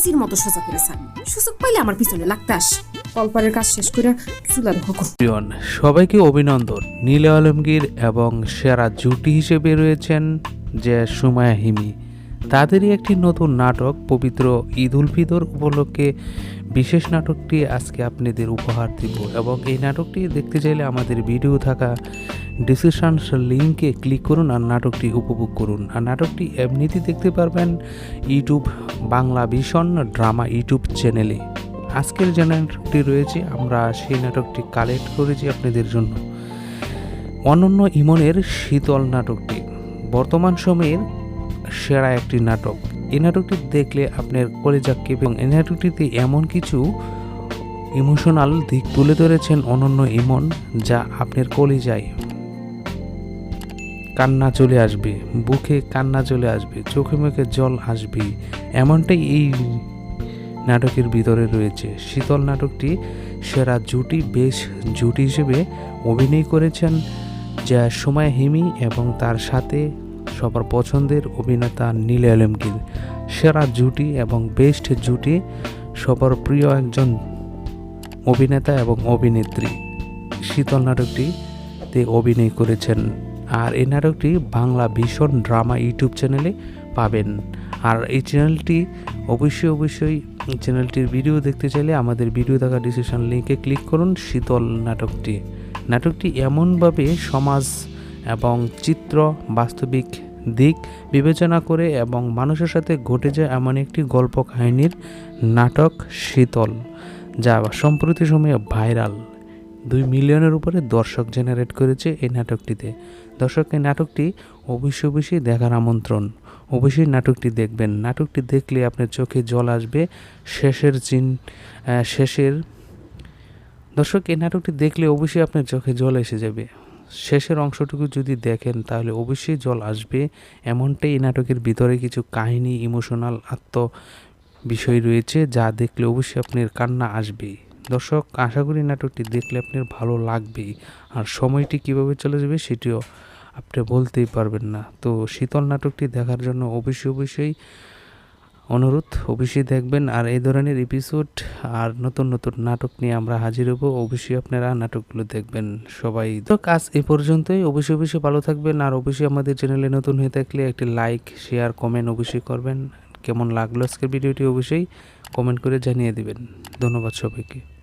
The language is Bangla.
বিসির মতো সোজা করে সুযোগ পাইলে আমার পিছনে লাগতে আস। কাজ শেষ করে চুলা ধোয়া সবাইকে অভিনন্দন। নীল আলমগীর এবং সেরা জুটি হিসেবে রয়েছেন যে সুমায়া হিমি। তাদেরই একটি নতুন নাটক, পবিত্র ঈদ উল ফিতর উপলক্ষে বিশেষ নাটকটি আজকে আপনাদের উপহার দিব। এবং এই নাটকটি দেখতে চাইলে আমাদের ভিডিও থাকা ডিসিশন লিঙ্কে ক্লিক করুন আর নাটকটি উপভোগ করুন। আর নাটকটি এমনিতে দেখতে পারবেন ইউটিউব বাংলা ভীষণ ড্রামা ইউটিউব চ্যানেলে আজকের যে নাটকটি রয়েছে, আমরা সেই নাটকটি কালেক্ট করেছি আপনাদের জন্য। অনন্য ইমনের শীতল নাটকটি। বর্তমান সময়ের সেরা একটি নাটক। এই নাটকটি দেখলে আপনার কলেজা কেঁপে এবং এই নাটকটিতে এমন কিছু ইমোশনাল দিক তুলে ধরেছেন অনন্য ইমন, যা আপনার কলেজায় কান্না চলে আসবে, বুকে কান্না চলে আসবে, চোখে মুখে জল আসবে। এমনটাই এই নাটকের ভিতরে রয়েছে। শীতল নাটকটি সেরা জুটি, বেশ জুটি হিসেবে অভিনয় করেছেন যা সময় হিমি এবং তার সাথে সবার পছন্দের অভিনেতা নীল আলমগীর সেরা জুটি এবং বেস্ট জুটি সবার প্রিয় একজন অভিনেতা এবং অভিনেত্রী। শীতল নাটকটিতে অভিনয় করেছেন আর এই নাটকটি বাংলা ভীষণ ড্রামা ইউটিউব চ্যানেলে পাবেন। আর এই চ্যানেলটি অবশ্যই অবশ্যই চ্যানেলটির ভিডিও দেখতে চাইলে আমাদের ভিডিও থাকা ডিসিশন লিঙ্কে ক্লিক করুন শীতল নাটকটি। নাটকটি এমনভাবে সমাজ এবং চিত্র, বাস্তবিক দিক বিবেচনা করে এবং মানুষের সাথে ঘটে যায় এমন একটি গল্প কাহিনীর নাটক শীতল, যা সম্প্রতি সময়ে ভাইরাল। দুই মিলিয়নের উপরে দর্শক জেনারেট করেছে এই নাটকটিতে। দর্শক, এই নাটকটি অবশ্যই অবশ্যই দেখার আমন্ত্রণ। অবশ্যই নাটকটি দেখবেন। নাটকটি দেখলে আপনার চোখে জল আসবে, শেষের চিন শেষের দর্শক, এই নাটকটি দেখলে অবশ্যই আপনার চোখে জল এসে যাবে। শেষের অংশটুকু যদি দেখেন, তাহলে অবশ্যই জল আসবে। এমনটাই এই নাটকের ভিতরে কিছু কাহিনী ইমোশনাল আত্ম বিষয় রয়েছে, যা দেখলে অবশ্যই আপনার কান্না আসবেই। দর্শক, আশা করি নাটকটি দেখলে আপনার ভালো লাগবেই। আর সময়টি কীভাবে চলে যাবে সেটিও আপনি বলতেই পারবেন না। তো শীতল নাটকটি দেখার জন্য অবশ্যই অবশ্যই অনুরোধ, অবশ্যই দেখবেন। আর এই ধরনের এপিসোড আর নতুন নতুন নাটক নিয়ে আমরা হাজির হব, অবশ্যই আপনারা নাটকগুলো দেখবেন সবাই। তো কাজ এই পর্যন্তই। অবশ্যই অবশ্যই ভালো থাকবেন। আর অবশ্যই আমাদের চ্যানেলে নতুন হয়ে থাকলে একটি লাইক শেয়ার কমেন্ট অবশ্যই করবেন। কেমন লাগল আজকের ভিডিওটি অবশ্যই কমেন্ট করে জানিয়ে দিবেন। ধন্যবাদ সবাইকে।